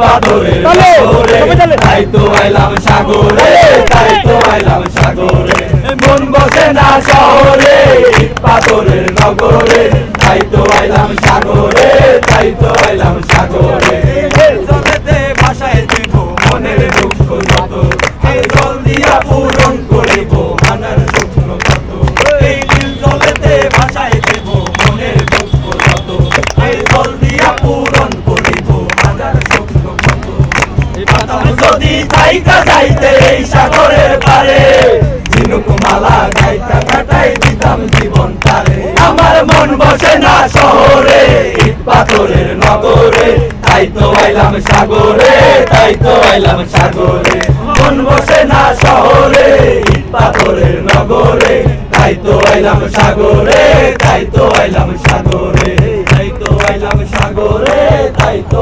সবাই চলে। তাই তো আইলাম সাগরে তাই তো আইলাম সাগরে। মন বসে না শহরে পাথরের নগরে তাই তো আইলাম সাগরে। যদি যাইতা যাইতে এই সাগরের পারে ঝিনুক মালা গাইতা কাটাই দিতাম জীবন তারে আমার মন বসে না শহরে ইট পাথরের নগরে তাই তো আইলাম সাগরে তাই তো আইলাম সাগরে মন বসে না শহরে ইট পাথরের নগরে তাই তো আইলাম সাগরে তাই তো আইলাম সাগরে তাই তো আইলাম সাগরে তাই তো